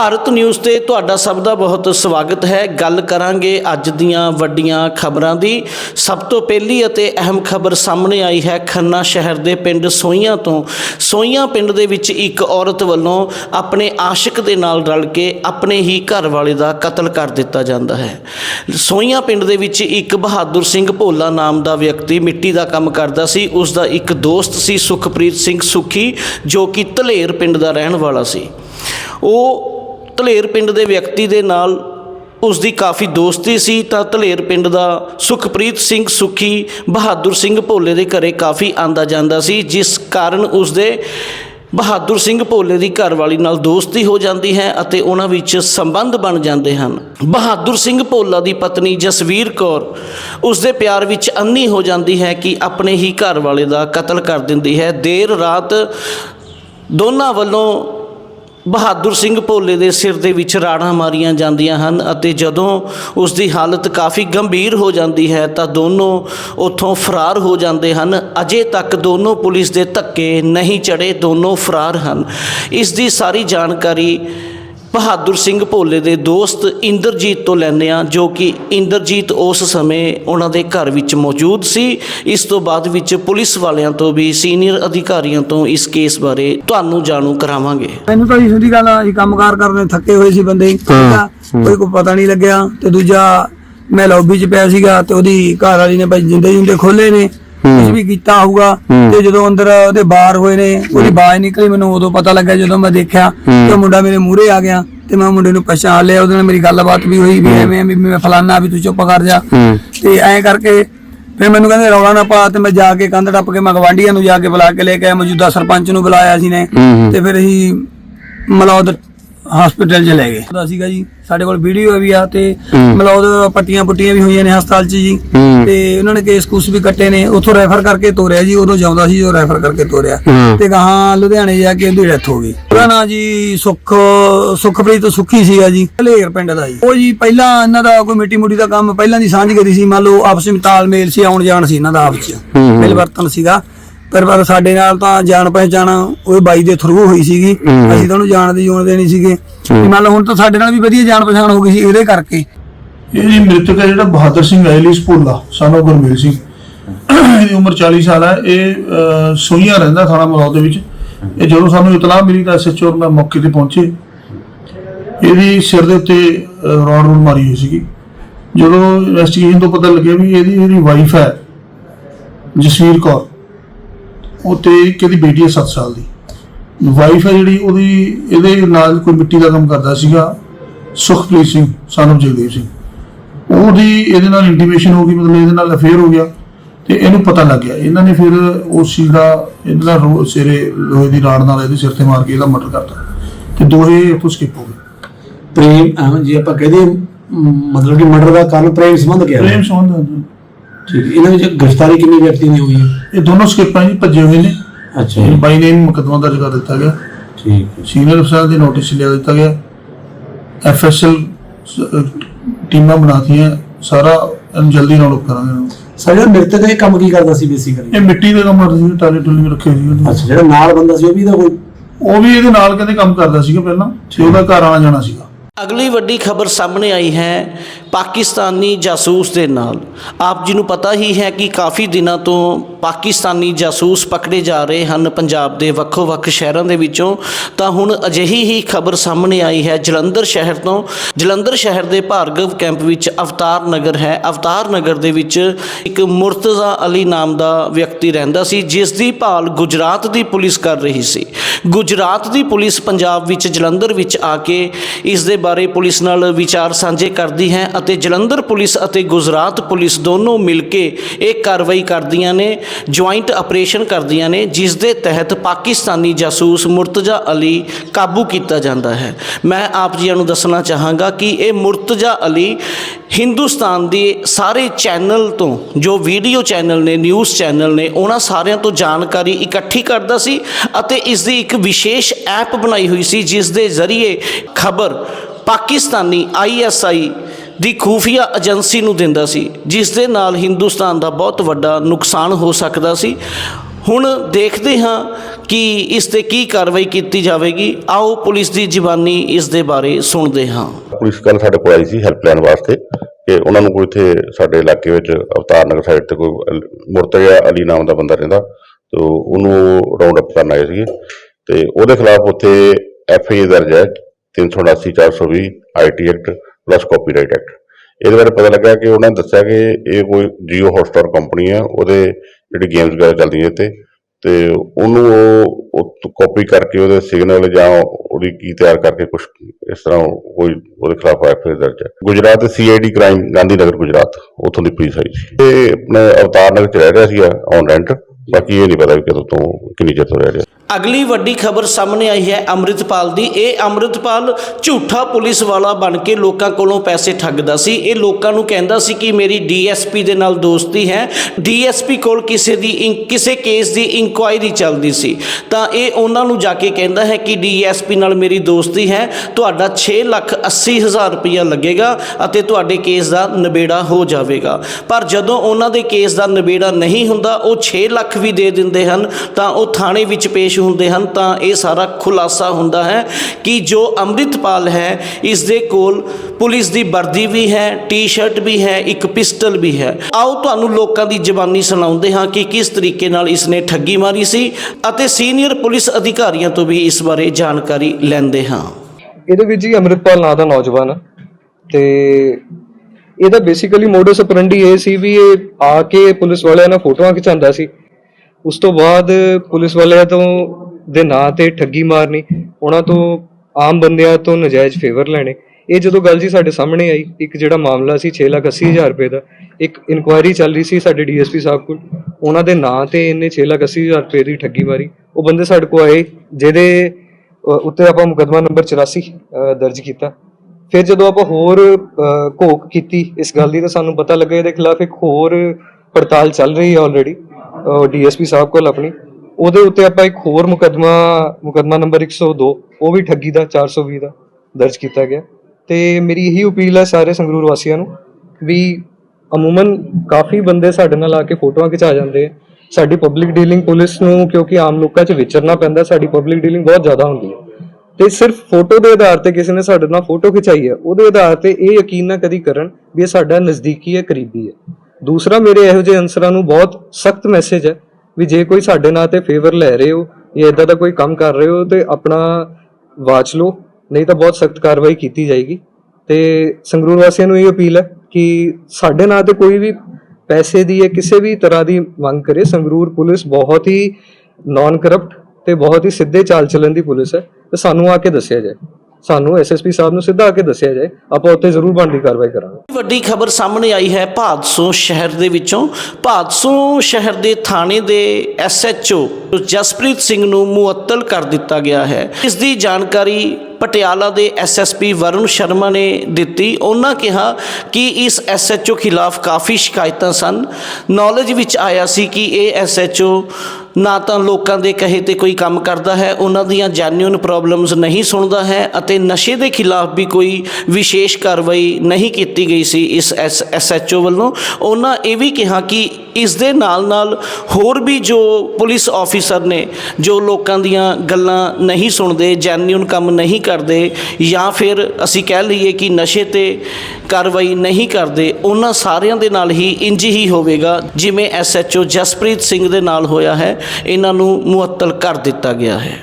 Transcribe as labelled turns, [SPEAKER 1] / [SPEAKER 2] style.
[SPEAKER 1] Bharat news ਤੇ ਤੁਹਾਡਾ ਸਭ ਦਾ ਬਹੁਤ ਸਵਾਗਤ ਹੈ। ਗੱਲ ਕਰਾਂਗੇ ਅੱਜ ਦੀਆਂ ਵੱਡੀਆਂ ਖਬਰਾਂ ਦੀ। ਸਭ ਤੋਂ ਪਹਿਲੀ ਅਤੇ ਅਹਿਮ ਖਬਰ ਸਾਹਮਣੇ ਆਈ ਹੈ ਖੰਨਾ ਸ਼ਹਿਰ ਦੇ ਪਿੰਡ ਸੋਈਆਂ ਤੋਂ। ਸੋਈਆਂ ਪਿੰਡ ਦੇ ਵਿੱਚ ਇੱਕ ਔਰਤ ਵੱਲੋਂ ਆਪਣੇ ਆਸ਼ਿਕ ਦੇ ਨਾਲ ਰਲ ਕੇ ਆਪਣੇ ਹੀ ਘਰ ਵਾਲੇ ਦਾ ਕਤਲ ਕਰ ਦਿੱਤਾ ਜਾਂਦਾ ਹੈ। ਸੋਈਆਂ ਪਿੰਡ ਦੇ ਵਿੱਚ ਇੱਕ ਬਹਾਦਰ ਸਿੰਘ ਭੋਲਾ ਨਾਮ ਦਾ ਵਿਅਕਤੀ ਮਿੱਟੀ ਦਾ ਕੰਮ ਕਰਦਾ ਸੀ। ਉਸ ਦਾ ਇੱਕ ਦੋਸਤ ਸੀ, ਸੁਖਪ੍ਰੀਤ ਸਿੰਘ ਸੁਖੀ, ਜੋ ਕਿ ਧਲੇਰ ਪਿੰਡ ਦਾ ਰਹਿਣ ਵਾਲਾ ਸੀ। ਉਹ ਧਲੇਰ ਪਿੰਡ ਦੇ ਵਿਅਕਤੀ ਦੇ ਨਾਲ ਉਸ ਦੀ ਕਾਫੀ ਦੋਸਤੀ ਸੀ, ਤਾਂ ਧਲੇਰ ਪਿੰਡ ਦਾ ਸੁਖਪ੍ਰੀਤ ਸਿੰਘ ਸੁਖੀ, ਬਹਾਦਰ ਸਿੰਘ ਭੋਲੇ ਦੇ ਘਰੇ ਕਾਫੀ ਆਂਦਾ ਜਾਂਦਾ ਸੀ, ਜਿਸ ਕਾਰਨ ਉਸ ਦੇ ਬਹਾਦਰ ਸਿੰਘ ਭੋਲੇ ਦੀ ਘਰਵਾਲੀ ਨਾਲ ਦੋਸਤੀ ਹੋ ਜਾਂਦੀ ਹੈ ਅਤੇ ਉਹਨਾਂ ਵਿੱਚ ਸੰਬੰਧ ਬਣ ਜਾਂਦੇ ਹਨ। ਬਹਾਦਰ ਸਿੰਘ ਭੋਲਾ ਦੀ ਪਤਨੀ ਜਸਵੀਰ ਕੌਰ ਉਸ ਦੇ ਪਿਆਰ ਵਿੱਚ ਅੰਨੀ ਹੋ ਜਾਂਦੀ ਹੈ ਕਿ ਆਪਣੇ ਹੀ ਘਰਵਾਲੇ ਦਾ ਕਤਲ ਕਰ ਦਿੰਦੀ ਹੈ। ਦੇਰ ਰਾਤ ਦੋਨਾਂ ਵੱਲੋਂ ਬਹਾਦਰ ਸਿੰਘ ਭੋਲੇ ਦੇ ਸਿਰ ਦੇ ਵਿੱਚ ਰਾੜਾਂ ਮਾਰੀਆਂ ਜਾਂਦੀਆਂ ਹਨ ਅਤੇ ਜਦੋਂ ਉਸ ਦੀ ਹਾਲਤ ਕਾਫੀ ਗੰਭੀਰ ਹੋ ਜਾਂਦੀ ਹੈ ਤਾਂ ਦੋਨੋਂ ਉੱਥੋਂ ਫਰਾਰ ਹੋ ਜਾਂਦੇ ਹਨ। ਅਜੇ ਤੱਕ ਦੋਨੋਂ ਪੁਲਿਸ ਦੇ ਧੱਕੇ ਨਹੀਂ ਚੜੇ ਦੋਨੋਂ ਫਰਾਰ ਹਨ। ਇਸ ਦੀ ਸਾਰੀ ਜਾਣਕਾਰੀ ਬਹਾਦਰ ਸਿੰਘ ਭੋਲੇ ਦੇ ਦੋਸਤ ਇੰਦਰਜੀਤ ਤੋਂ ਲੈਂਦੇ ਆ ਜੋ ਕਿ ਇੰਦਰਜੀਤ ਉਸ ਸਮੇਂ ਉਹਨਾਂ ਦੇ ਘਰ ਵਿੱਚ ਮੌਜੂਦ ਸੀ। ਇਸ ਤੋਂ ਬਾਅਦ ਵਿੱਚ ਪੁਲਿਸ ਵਾਲਿਆਂ ਤੋਂ ਵੀ ਸੀਨੀਅਰ ਅਧਿਕਾਰੀਆਂ ਤੋਂ ਇਸ ਕੇਸ ਬਾਰੇ ਤੁਹਾਨੂੰ ਜਾਣੂ ਕਰਾਵਾਂਗੇ।
[SPEAKER 2] ਮੈਨੂੰ ਤਾਂ ਇਸ ਦੀ ਗੱਲ ਆ ਅਸੀਂ ਕੰਮਕਾਰ ਕਰਨੇ ਥੱਕੇ ਹੋਏ ਸੀ ਬੰਦੇ। ਕੋਈ ਕੋ ਪਤਾ ਨਹੀਂ ਲੱਗਿਆ। ਤੇ ਦੂਜਾ ਮੈਂ ਲੌਬੀ 'ਚ ਪਿਆ ਸੀਗਾ ਤੇ ਉਹਦੀ ਘਰ ਵਾਲੀ ਨੇ ਭਾਈ ਜਿੰਦੇ ਜਿੰਦੇ ਖੋਲੇ ਨੇ। ਕੁਝ ਵੀ ਕੀਤਾ ਹੋਊਗਾ ਤੇ ਜਦੋਂ ਅੰਦਰ ਉਹਦੇ ਬਾਹਰ ਹੋਏ ਨੇ ਉਹਦੀ ਆਵਾਜ਼ ਨਿਕਲੀ ਮੈਨੂੰ ਉਦੋਂ ਪਤਾ ਲੱਗਾ ਜਦੋਂ ਮੈਂ ਦੇਖਿਆ ਕਿ ਉਹ ਮੁੰਡਾ ਮੇਰੇ ਮੂਹਰੇ ਆ ਗਿਆ ਤੇ ਮੈਂ ਮੁੰਡੇ ਨੂੰ ਪਛਾਣ ਲਿਆ ਉਹਦੇ ਨਾਲ ਮੇਰੀ ਗੱਲਬਾਤ ਵੀ ਹੋਈ ਵੀ ਐਵੇਂ ਵੀ ਮੈਂ ਫਲਾਨਾ ਵੀ ਤੂੰ ਚੁੱਪ ਕਰ ਜਾ। ਤੇ ਐਂ ਕਰਕੇ ਫਿਰ ਮੈਨੂੰ ਕਹਿੰਦੇ ਰੌਲਾ ਨਾ ਪਾ ਤੇ ਮੈਂ ਜਾ ਕੇ ਕੰਧ ਟੱਪ ਕੇ ਮੈਂ ਗਵਾਂਢੀਆਂ ਨੂੰ ਜਾ ਕੇ ਬੁਲਾ ਕੇ ਲੈ ਕੇ ਆਇਆ ਮੌਜੂਦਾ ਸਰਪੰਚ ਨੂੰ ਬੁਲਾਇਆ ਸੀ ਨੇ। ਤੇ ਫਿਰ ਅਸੀਂ ਮਲੌਦ ਹਸਪੀਟਲ ਚ ਲੈ ਗਏ। ਉਹਦਾ ਸੀਗਾ ਜੀ ਸਾਡੇ ਕੋਲ ਵੀਡੀਓ ਵੀ ਆ ਤੇ ਮਲੌਦ ਪੱਟੀਆਂ ਪੁੱਟੀਆਂ ਵੀ ਹੋਈਆਂ ਨੇ ਹਸਪਤਾਲ ਚ ਜੀ। ਤੇ ਉਹਨਾਂ ਨੇ ਕੇਸ ਕੂਸ ਵੀ ਕੱਟੇ ਨੇ ਉੱਥੋਂ ਰੈਫਰ ਕਰਕੇ ਤੋਰਿਆ ਜੀ ਉਦੋਂ ਜਾਉਂਦਾ ਸੀ ਜੋ ਰੈਫਰ ਕਰਕੇ ਤੋਰਿਆ। ਤੇ ਗਾਹਾਂ ਲੁਧਿਆਣੇ ਜਾ ਕੇ ਉਹਦੀ ਡੈਥ ਹੋ ਗਈ। ਉਹਦਾ ਨਾਂ ਜੀ ਸੁਖ ਸੁਖਪ੍ਰੀਤ ਸੁਖੀ ਸੀਗਾ ਜੀ ਹਲੇਰ ਪਿੰਡ ਦਾ ਜੀ। ਉਹ ਜੀ ਪਹਿਲਾਂ ਇਹਨਾਂ ਦਾ ਕੋਈ ਮਿੱਟੀ ਮੁੱਟੀ ਦਾ ਕੰਮ ਪਹਿਲਾਂ ਦੀ ਸਾਂਝ ਕਰੀ ਸੀ ਮੰਨ ਲਓ ਆਪਸ ਵਿੱਚ ਤਾਲਮੇਲ ਸੀ ਆਉਣ ਜਾਣ ਸੀ ਇਹਨਾਂ ਦਾ ਆਪਸ ਚ ਮਿਲ ਵਰਤਨ ਸੀਗਾ। ਪਰ ਪਰ ਸਾਡੇ ਨਾਲ ਤਾਂ ਜਾਣ ਪਹਿਚਾਣ ਉਹ ਬਾਈ ਦੇ ਥਰੂ ਹੋਈ ਸੀਗੀ। ਅਸੀਂ ਤਾਂ ਉਹਨੂੰ ਜਾਣ ਦੀ ਜੋਨ ਦੇਣੀ ਸੀਗੇ ਵੀ ਮੰਨ ਲਓ ਹੁਣ ਤਾਂ ਸਾਡੇ ਨਾਲ ਵੀ ਵਧੀਆ ਜਾਣ ਪਛਾਣ ਹੋ ਗਈ ਸੀ ਇਹਦੇ ਕਰਕੇ।
[SPEAKER 3] ਇਹ ਜੀ ਮ੍ਰਿਤਕ ਹੈ ਜਿਹੜਾ ਬਹਾਦਰ ਸਿੰਘ ਐਲੀਸ ਭੋਲਾ ਸਾਨੂੰ ਗੁਰਮੇਲ ਸਿੰਘ। ਇਹਦੀ ਉਮਰ 40 ਸਾਲ ਹੈ। ਇਹ ਅਹ, ਸੋਹੀਆਂ ਰਹਿੰਦਾ ਥਾਣਾ ਮਲੌਦ ਦੇ ਵਿੱਚ। ਇਹ ਜਦੋਂ ਸਾਨੂੰ ਇਤਲਾਹ ਮਿਲੀ ਤਾਂ ਐਸਐਚਓ ਮੈਂ ਮੌਕੇ ਤੇ ਪਹੁੰਚੇ। ਇਹਦੀ ਸਿਰ ਦੇ ਉੱਤੇ ਅਹ, ਰੋਡ ਰੂਡ ਮਾਰੀ ਹੋਈ ਸੀਗੀ। ਜਦੋਂ ਇਨਵੈਸਟੀਗੇਸ਼ਨ ਤੋਂ ਪਤਾ ਲੱਗਿਆ ਵੀ ਇਹਦੀ ਜਿਹੜੀ ਵਾਈਫ ਹੈ ਜਸਵੀਰ ਕੌਰ ਉਹ ਤੇ ਇੱਕ ਇਹਦੀ ਬੇਟੀ ਹੈ 7 ਸਾਲ ਦੀ। ਵਾਈਫ ਹੈ ਜਿਹੜੀ ਉਹਦੀ ਇਹਦੇ ਨਾਲ ਕੋਈ ਮਿੱਟੀ ਦਾ ਕੰਮ ਕਰਦਾ ਸੀਗਾ ਸੁਖਪ੍ਰੀਤ ਸਿੰਘ ਸਾਨੂੰ ਜਗਦੇਵ ਸਿੰਘ। ਉਹਦੀ ਇਹਦੇ ਨਾਲ ਇੰਟੀਮੇਸ਼ਨ ਹੋ ਗਈ ਮਤਲਬ ਇਹਦੇ ਨਾਲ ਅਫੇਅਰ ਹੋ ਗਿਆ ਤੇ ਇਹਨੂੰ ਪਤਾ ਲੱਗ ਗਿਆ। ਇਹਨਾਂ ਨੇ ਫਿਰ ਉਸ ਚੀਜ਼ ਦਾ ਇਹਦੇ ਸਿਰੇ ਲੋਹੇ ਦੀ ਰਾੜ ਨਾਲ ਇਹਦੇ ਸਿਰ ਤੇ ਮਾਰ ਕੇ ਇਹਦਾ ਮਰਡਰ ਕਰਤਾ। ਤੇ ਦੋਹੇ ਉੱਥੋਂ ਸਕਿਪ ਹੋ ਗਏ।
[SPEAKER 4] ਪ੍ਰੇਮ ਜੇ ਆਪਾਂ ਕਹਦੇ ਮਤਲਬ ਕਿ ਮਰਡਰ ਦਾ ਕਾਰਨ ਪ੍ਰੇਮ ਸੰਬੰਧ ਕਿਹਾ
[SPEAKER 3] ਪ੍ਰੇਮ ਸੰਬੰਧ।
[SPEAKER 4] ਇਹਨਾਂ ਵਿੱਚ ਗ੍ਰਿਫਤਾਰੀ ਕਿੰਨੀ ਵਿਅਕਤੀਆਂ ਦੀ ਹੋਈ ਹੈ?
[SPEAKER 3] ਇਹ ਦੋਨੋਂ ਸਕਿਪਾਂ ਜੀ ਭੱਜੇ ਹੋਏ ਨੇ।
[SPEAKER 4] ਅੱਛਾ
[SPEAKER 3] ਇਹ ਬਾਈ ਨੇ ਮੁਕੱਦਮਾ ਦਰਜ ਕਰ ਦਿੱਤਾ ਗਿਆ।
[SPEAKER 4] ਠੀਕ ਹੈ।
[SPEAKER 3] ਸੀਨੀਅਰ ਅਫਸਰਾਂ ਦੇ ਨੋਟਿਸ ਲਿਆ ਦਿੱਤਾ ਗਿਆ। ਐਫਐਸਐਲ ਟੀਮਾਂ ਬਣਾਤੀਆਂ। ਸਾਰਾ ਇਹਨੂੰ ਜਲਦੀ ਨਾਲ ਕਰਾਂਗੇ ਇਹਨੂੰ।
[SPEAKER 4] ਸਰ ਜਿਹੜਾ ਮ੍ਰਿਤਕ ਹੈ ਇਹ ਕੰਮ ਕੀ ਕਰਦਾ ਸੀ ਬੇਸਿਕਲੀ
[SPEAKER 3] ਇਹ ਮਿੱਟੀ ਦੇ ਕੰਮ ਕਰਦੇ ਸੀ ਟਾਲੇ ਟੁੱਲੇ ਵੀ ਰੱਖੇ ਸੀ ਉਹਨੇ।
[SPEAKER 4] ਅੱਛਾ ਜਿਹੜਾ ਨਾਲ ਬੰਦਾ ਸੀ ਉਹ ਵੀ ਇਹਦਾ ਕੋਈ
[SPEAKER 3] ਉਹ ਵੀ ਇਹਦੇ ਨਾਲ ਕਹਿੰਦੇ ਕੰਮ ਕਰਦਾ ਸੀਗਾ ਪਹਿਲਾਂ। ਤੇ ਉਹਦਾ ਘਰ ਆਣਾ ਜਾਣਾ ਸੀਗਾ।
[SPEAKER 1] ਅਗਲੀ ਵੱਡੀ ਖਬਰ ਸਾਹਮਣੇ ਆਈ ਹੈ ਪਾਕਿਸਤਾਨੀ ਜਾਸੂਸ ਦੇ ਨਾਲ। ਆਪ ਜੀ ਨੂੰ ਪਤਾ ਹੀ ਹੈ ਕਿ ਕਾਫੀ ਦਿਨਾਂ ਤੋਂ ਪਾਕਿਸਤਾਨੀ ਜਾਸੂਸ ਪਕੜੇ ਜਾ ਰਹੇ ਹਨ ਪੰਜਾਬ ਦੇ ਵੱਖੋ-ਵੱਖ ਸ਼ਹਿਰਾਂ ਦੇ ਵਿੱਚੋਂ। ਤਾਂ ਹੁਣ ਅਜਿਹੀ ਹੀ ਖਬਰ ਸਾਹਮਣੇ ਆਈ ਹੈ। ਜਲੰਧਰ ਸ਼ਹਿਰ ਤੋਂ, ਜਲੰਧਰ ਸ਼ਹਿਰ ਦੇ ਭਾਰਗਵ ਕੈਂਪ ਵਿੱਚ ਅਵਤਾਰ ਨਗਰ ਹੈ। ਅਵਤਾਰ ਨਗਰ ਦੇ ਵਿੱਚ ਇੱਕ ਮੁਰਤਜ਼ਾ ਅਲੀ ਨਾਮ ਦਾ ਵਿਅਕਤੀ ਰਹਿੰਦਾ ਸੀ, ਜਿਸ ਦੀ ਭਾਲ ਗੁਜਰਾਤ ਦੀ ਪੁਲਿਸ ਕਰ ਰਹੀ ਸੀ। ਗੁਜਰਾਤ ਦੀ ਪੁਲਿਸ ਪੰਜਾਬ ਵਿੱਚ ਜਲੰਧਰ ਵਿੱਚ ਆ ਕੇ ਇਸ ਦੇ ਬਾਰੇ ਪੁਲਿਸ ਨਾਲ ਵਿਚਾਰ ਸਾਂਝੇ ਕਰਦੀ ਹੈ ਅਤੇ ਜਲੰਧਰ ਪੁਲਿਸ ਅਤੇ ਗੁਜਰਾਤ ਪੁਲਿਸ ਦੋਨੋਂ ਮਿਲ ਕੇ ਇਹ ਕਾਰਵਾਈ ਕਰਦੀਆਂ ਨੇ ਜੁਆਇੰਟ ਆਪਰੇਸ਼ਨ ਕਰਦੀਆਂ ਨੇ ਜਿਸ ਦੇ ਤਹਿਤ ਪਾਕਿਸਤਾਨੀ ਜਾਸੂਸ ਮੁਰਤਜ਼ਾ ਅਲੀ ਕਾਬੂ ਕੀਤਾ ਜਾਂਦਾ ਹੈ। ਮੈਂ ਆਪ ਜੀਆਂ ਨੂੰ ਦੱਸਣਾ ਚਾਹਾਂਗਾ ਕਿ ਇਹ ਮੁਰਤਜ਼ਾ ਅਲੀ ਹਿੰਦੁਸਤਾਨ ਦੇ ਸਾਰੇ ਚੈਨਲ ਤੋਂ, ਜੋ ਵੀਡੀਓ ਚੈਨਲ ਨੇ ਨਿਊਜ਼ ਚੈਨਲ ਨੇ, ਉਹਨਾਂ ਸਾਰਿਆਂ ਤੋਂ ਜਾਣਕਾਰੀ ਇਕੱਠੀ ਕਰਦਾ ਸੀ ਅਤੇ ਇਸ ਦੀ ਇੱਕ ਵਿਸ਼ੇਸ਼ ਐਪ ਬਣਾਈ ਹੋਈ ਸੀ ਜਿਸ ਦੇ ਜ਼ਰੀਏ ਖਬਰ ਪਾਕਿਸਤਾਨੀ ਆਈਐਸਆਈ ਦੀ ਖੂਫੀਆ ਏਜੰਸੀ ਨੂੰ ਦਿੰਦਾ ਸੀ, ਜਿਸ ਦੇ ਨਾਲ ਹਿੰਦੁਸਤਾਨ ਦਾ ਬਹੁਤ ਵੱਡਾ ਨੁਕਸਾਨ ਹੋ ਸਕਦਾ ਸੀ। ਹੁਣ ਦੇਖਦੇ ਹਾਂ ਕਿ ਇਸ ਤੇ ਕੀ ਕਾਰਵਾਈ ਕੀਤੀ ਜਾਵੇਗੀ। ਆਓ ਪੁਲਿਸ ਦੀ ਜ਼ਬਾਨੀ ਇਸ ਦੇ ਬਾਰੇ ਸੁਣਦੇ ਹਾਂ।
[SPEAKER 5] ਪੁਲਿਸ ਕੱਲ ਸਾਡੇ ਕੋਲ ਆਈ ਸੀ ਹੈਲਪਲਾਈਨ ਵਾਸਤੇ ਕਿ ਉਹਨਾਂ ਨੂੰ ਕੋਈ ਇੱਥੇ ਸਾਡੇ ਇਲਾਕੇ ਵਿੱਚ ਅਵਤਾਰ ਨਗਰ ਸਾਈਡ ਤੇ ਕੋਈ ਅਲ- ਮੁਰਤਜ਼ਾ ਅਲੀ ਨਾਮ ਦਾ ਬੰਦਾ ਰਹਿੰਦਾ, ਤੇ ਉਹਨੂੰ ਰਾਉਂਡ ਅਪ ਕਰਨ ਆਏ ਸੀਗੇ। ਤੇ ਉਹਦੇ ਖਿਲਾਫ ਉੱਥੇ ਐਫ ਆਈ ਦਰਜ ਹੈ 379 420 IT act plus copyright act ਇਹਦੇ ਬਾਰੇ ਪਤਾ ਲੱਗਾ ਕਿ ਉਹਨਾਂ ਨੇ ਦੱਸਿਆ ਕਿ ਇਹ ਕੋਈ ਜੀਓ ਹੌਟਸਟਾਰ ਕੰਪਨੀ ਹੈ ਉਹਦੇ ਜਿਹੜੀ ਗੇਮਸ ਵਗੈਰਾ ਚੱਲਦੀਆਂ ਇੱਥੇ, ਤੇ ਉਹਨੂੰ ਉਹ ਕਾਪੀ ਕਰਕੇ ਉਹਦੇ ਸਿਗਨਲ ਜਾਂ ਉਹਦੀ ਕੀ ਤਿਆਰ ਕਰਕੇ ਕੁਝ ਇਸ ਤਰ੍ਹਾਂ ਕੋਈ ਉਹਦੇ ਖਿਲਾਫ ਐਫ ਆਈ ਦਰਜ ਹੈ। ਗੁਜਰਾਤ ਸੀਆਈਡੀ ਕ੍ਰਾਈਮ ਗਾਂਧੀ ਨਗਰ ਗੁਜਰਾਤ, ਉੱਥੋਂ ਦੀ ਪੁਲਿਸ ਆਈ ਸੀ। ਇਹ ਆਪਣੇ ਅਵਤਾਰ ਨਗਰ ਚ ਰਹਿ ਰਿਹਾ ਸੀਗਾ ਔਨ ਰੈਂਟ ਬਾਕੀ ਇਹ ਨਹੀਂ ਪਤਾ ਵੀ ਕਦੋਂ ਤੋਂ ਕਿੰਨੀ ਚਿਰ ਤੋਂ ਰਹਿ ਰਿਹਾ।
[SPEAKER 1] ਅਗਲੀ ਵੱਡੀ ਖਬਰ ਸਾਹਮਣੇ ਆਈ ਹੈ ਅੰਮ੍ਰਿਤਪਾਲ ਦੀ। ਇਹ ਅੰਮ੍ਰਿਤਪਾਲ ਝੂਠਾ ਪੁਲਿਸ ਵਾਲਾ ਬਣ ਕੇ ਲੋਕਾਂ ਕੋਲੋਂ ਪੈਸੇ ਠੱਗਦਾ ਸੀ। ਇਹ ਲੋਕਾਂ ਨੂੰ ਕਹਿੰਦਾ ਸੀ ਕਿ ਮੇਰੀ ਡੀਐਸਪੀ ਦੇ ਨਾਲ ਦੋਸਤੀ ਹੈ। ਡੀਐਸਪੀ ਕੋਲ ਕਿਸੇ ਦੀ ਕਿਸੇ ਕੇਸ ਦੀ ਇਨਕੁਆਇਰੀ ਚੱਲਦੀ ਸੀ। ਤਾਂ ਇਹ ਉਹਨਾਂ ਨੂੰ ਜਾ ਕੇ ਕਹਿੰਦਾ ਹੈ ਕਿ ਡੀਐਸਪੀ ਨਾਲ ਮੇਰੀ ਦੋਸਤੀ ਹੈ। ਤੁਹਾਡਾ 6 ਲੱਖ 80 ਹਜ਼ਾਰ ਰੁਪਇਆ ਲੱਗੇਗਾ ਅਤੇ ਤੁਹਾਡੇ ਕੇਸ ਦਾ ਨਿਬੇੜਾ ਹੋ ਜਾਵੇਗਾ। ਪਰ ਜਦੋਂ ਉਹਨਾਂ ਦੇ ਕੇਸ ਦਾ ਨਿਬੇੜਾ ਨਹੀਂ ਹੁੰਦਾ, ਉਹ 6 ਲੱਖ ਵੀ ਦੇ ਦਿੰਦੇ ਹਨ, ਤਾਂ ਉਹ ਥਾਣੇ ਵਿੱਚ ਪੇਸ਼ ਹੁੰਦੇ ਹਨ, ਤਾਂ ਇਹ ਸਾਰਾ ਖੁਲਾਸਾ ਹੁੰਦਾ ਹੈ ਕਿ ਜੋ ਅੰਮ੍ਰਿਤਪਾਲ ਹੈ, ਇਸ ਦੇ ਕੋਲ ਪੁਲਿਸ ਦੀ ਵਰਦੀ ਵੀ ਹੈ, ਟੀ-ਸ਼ਰਟ ਵੀ ਹੈ, ਇੱਕ ਪਿਸਟਲ ਵੀ ਹੈ। ਆਓ ਤੁਹਾਨੂੰ ਲੋਕਾਂ ਦੀ ਜ਼ਬਾਨੀ ਸੁਣਾਉਂਦੇ ਹਾਂ ਕਿ ਕਿਸ ਤਰੀਕੇ ਨਾਲ ਇਸ ਨੇ ਠੱਗੀ ਮਾਰੀ ਸੀ ਅਤੇ ਸੀਨੀਅਰ ਪੁਲਿਸ ਅਧਿਕਾਰੀਆਂ ਤੋਂ ਵੀ ਇਸ ਬਾਰੇ ਜਾਣਕਾਰੀ ਲੈਂਦੇ ਹਾਂ।
[SPEAKER 6] ਇਹਦੇ ਵਿੱਚ ਜੀ ਅੰਮ੍ਰਿਤਪਾਲ ਨਾਂ ਦਾ ਨੌਜਵਾਨ ਤੇ ਇਹਦਾ ਬੇਸਿਕਲੀ ਮੋਡਸ ਆਪਰੈਂਡੀ ਇਹ ਸੀ ਵੀ ਇਹ ਆ ਕੇ ਪੁਲਿਸ ਵਾਲਿਆਂ ਨਾਲ ਫੋਟੋਆਂ ਖਿਚਾਉਂਦਾ ਸੀ। ਉਸ ਤੋਂ ਬਾਅਦ ਪੁਲਿਸ ਵਾਲਿਆਂ ਤੋਂ ਦੇ ਨਾਂ ਤੇ ਠੱਗੀ ਮਾਰਨੀ ਉਹਨਾਂ ਤੋਂ ਆਮ ਬੰਦਿਆਂ ਤੋਂ ਨਜਾਇਜ਼ ਫੇਵਰ ਲੈਣੇ। ਇਹ ਜਦੋਂ ਗੱਲ ਜੀ ਸਾਡੇ ਸਾਹਮਣੇ ਆਈ ਇੱਕ ਜਿਹੜਾ ਮਾਮਲਾ ਸੀ 6,80,000 ਰੁਪਏ ਦਾ ਇੱਕ ਇਨਕੁਆਇਰੀ ਚੱਲ ਰਹੀ ਸੀ ਸਾਡੇ ਡੀਐਸਪੀ ਸਾਹਿਬ ਕੋਲ ਉਹਨਾਂ ਦੇ ਨਾਂ ਤੇ ਇਹਨੇ 6,80,000 ਰੁਪਏ ਦੀ ਠੱਗੀ ਮਾਰੀ। ਉਹ ਬੰਦੇ ਸਾਡੇ ਕੋਲ ਆਏ ਜਿਹਦੇ ਉੱਤੇ ਆਪਾਂ ਮੁਕਦਮਾ ਨੰਬਰ 84 ਦਰਜ ਕੀਤਾ। ਫਿਰ ਜਦੋਂ ਆਪਾਂ ਹੋਰ ਘੋਖ ਕੀਤੀ ਇਸ ਗੱਲ ਦੀ ਤਾਂ ਸਾਨੂੰ ਪਤਾ ਲੱਗਾ ਇਹਦੇ ਖਿਲਾਫ ਇੱਕ ਹੋਰ ਪੜਤਾਲ ਚੱਲ ਰਹੀ ਹੈ ਆਲਰੇਡੀ ਡੀਐਸਪੀ ਸਾਹਿਬ ਕੋਲ ਆਪਣੀ। ਉਹਦੇ ਉੱਤੇ ਆਪਾਂ ਇੱਕ ਹੋਰ ਮੁਕਦਮਾ ਮੁਕਦਮਾ ਨੰਬਰ 102 ਉਹ ਵੀ ਠੱਗੀ ਦਾ 420 ਦਾ ਦਰਜ ਕੀਤਾ ਗਿਆ। ਤੇ ਮੇਰੀ ਇਹੀ ਅਪੀਲ ਹੈ ਸਾਰੇ ਸੰਗਰੂਰ ਵਾਸੀਆਂ ਨੂੰ ਵੀ ਅਮੂਮਨ ਕਾਫੀ ਬੰਦੇ ਸਾਡੇ ਨਾਲ ਆ ਕੇ ਫੋਟੋਆਂ ਖਿਚਾ ਜਾਂਦੇ ਆ। ਸਾਡੀ ਪਬਲਿਕ ਡੀਲਿੰਗ ਪੁਲਿਸ ਨੂੰ ਕਿਉਂਕਿ ਆਮ ਲੋਕਾਂ 'ਚ ਵਿਚਰਨਾ ਪੈਂਦਾ, ਸਾਡੀ ਪਬਲਿਕ ਡੀਲਿੰਗ ਬਹੁਤ ਜ਼ਿਆਦਾ ਹੁੰਦੀ ਹੈ। ਤੇ ਸਿਰਫ ਫੋਟੋ ਦੇ ਆਧਾਰ ਤੇ ਕਿਸੇ ਨੇ ਸਾਡੇ ਨਾਲ ਫੋਟੋ ਖਿਚਾਈ ਹੈ, ਉਹਦੇ ਆਧਾਰ ਤੇ ਇਹ ਯਕੀਨ ਨਾ ਕਦੀ ਕਰਨ ਵੀ ਇਹ ਸਾਡਾ ਨਜ਼ਦੀਕੀ ਹੈ, ਕਰੀਬੀ ਹੈ। ਦੂਸਰਾ, ਮੇਰੇ ਇਹੋ ਜਿਹੇ ਅਨਸਰਾਂ ਨੂੰ ਬਹੁਤ ਸਖਤ ਮੈਸੇਜ ਹੈ ਵੀ ਜੇ ਕੋਈ ਸਾਡੇ ਨਾਂ ਤੇ ਫੇਵਰ ਲੈ ਰਹੇ ਹੋ, ਜਾਂ ਇਦਾਂ ਦਾ ਕੋਈ ਕੰਮ ਕਰ ਰਹੇ ਹੋ, ਤੇ ਆਪਣਾ ਵਾਚ ਲਓ। ਨਹੀਂ ਤਾਂ ਬਹੁਤ ਸਖਤ ਕਾਰਵਾਈ ਕੀਤੀ ਜਾਏਗੀ। ਤੇ ਸੰਗਰੂਰ ਵਾਸੀਆਂ ਨੂੰ ਇਹ ਅਪੀਲ ਹੈ ਕਿ ਸਾਡੇ ਨਾਂ ਤੇ ਕੋਈ ਵੀ ਪੈਸੇ ਦੀ ਜਾਂ ਕਿਸੇ ਵੀ ਤਰ੍ਹਾਂ ਦੀ ਮੰਗ ਕਰੇ। ਸੰਗਰੂਰ ਪੁਲਿਸ ਬਹੁਤ ਹੀ ਨਾਨ ਕਰਪਟ ਤੇ ਬਹੁਤ ਹੀ ਸਿੱਧੇ ਚਾਲ ਚੱਲਣ ਦੀ ਪੁਲਿਸ ਹੈ। ਤੇ ਸਾਨੂੰ ਆ ਕੇ ਦੱਸਿਆ ਜਾਏ। ਸਾਨੂੰ ਐਸਐਸਪੀ ਸਾਹਿਬ ਨੂੰ ਸਿੱਧਾ ਆ ਕੇ ਦੱਸਿਆ ਜਾਏ, ਆਪਾਂ ਉੱਤੇ ਜ਼ਰੂਰ ਬਣਦੀ ਕਾਰਵਾਈ ਕਰਾਂਗੇ।
[SPEAKER 1] ਵੱਡੀ ਖਬਰ ਸਾਹਮਣੇ ਆਈ ਹੈ ਭਾਦਸੋਂ ਸ਼ਹਿਰ ਦੇ ਵਿੱਚੋਂ। ਭਾਦਸੋਂ ਸ਼ਹਿਰ ਦੇ ਥਾਣੇ ਦੇ ਐਸਐਚਓ ਜਸਪ੍ਰੀਤ ਸਿੰਘ ਨੂੰ ਮੁਅੱਤਲ ਕਰ ਦਿੱਤਾ ਗਿਆ ਹੈ। ਇਸ ਦੀ ਜਾਣਕਾਰੀ ਪਟਿਆਲਾ ਦੇ ਐਸਐਸਪੀ ਵਰੁਣ ਸ਼ਰਮਾ ਨੇ ਦਿੱਤੀ। ਉਹਨਾਂ ਕਿਹਾ ਕਿ ਇਸ ਐਸਐਚਓ ਖਿਲਾਫ ਕਾਫੀ ਸ਼ਿਕਾਇਤਾਂ ਸਨ। ਨੌਲੇਜ ਵਿੱਚ ਆਇਆ ਸੀ ਕਿ ਇਹ ਐਸਐਚਓ ਨਾ ਤਾਂ ਲੋਕਾਂ ਦੇ ਕਹੇ ਤੇ ਕੋਈ ਕੰਮ ਕਰਦਾ ਹੈ, ਉਹਨਾਂ ਦੀਆਂ ਜੈਨੂਇਨ ਪ੍ਰੋਬਲਮਸ ਨਹੀਂ ਸੁਣਦਾ ਹੈ ਅਤੇ ਨਸ਼ੇ ਦੇ ਖਿਲਾਫ ਵੀ ਕੋਈ ਵਿਸ਼ੇਸ਼ ਕਾਰਵਾਈ ਨਹੀਂ ਕੀਤੀ ਗਈ ਸੀ ਇਸ ਐਸਐਚਓ ਵੱਲੋਂ। ਉਹਨਾਂ ਇਹ ਵੀ ਕਿਹਾ ਕਿ ਇਸ ਦੇ ਨਾਲ ਨਾਲ ਹੋਰ ਵੀ ਜੋ ਪੁਲਿਸ ਆਫੀਸਰ ਨੇ, ਜੋ ਲੋਕਾਂ ਦੀਆਂ ਗੱਲਾਂ ਨਹੀਂ ਸੁਣਦੇ ਜੈਨੂਇਨ ਕੰਮ ਨਹੀਂ ਕਰਦੇ ਜਾਂ ਫਿਰ ਅਸੀਂ ਕਹਿ ਲਈਏ ਕਿ ਨਸ਼ੇ ਤੇ ਕਾਰਵਾਈ ਨਹੀਂ ਕਰਦੇ, ਉਹਨਾਂ ਸਾਰਿਆਂ ਦੇ ਨਾਲ ਹੀ ਇੰਜ ਹੀ ਹੋਵੇਗਾ, ਜਿਵੇਂ ਐਸਐਚਓ ਜਸਪ੍ਰੀਤ ਸਿੰਘ ਦੇ ਨਾਲ ਹੋਇਆ ਹੈ। ਇਹਨਾਂ ਨੂੰ ਮੁਅੱਤਲ ਕਰ ਦਿੱਤਾ ਗਿਆ ਹੈ।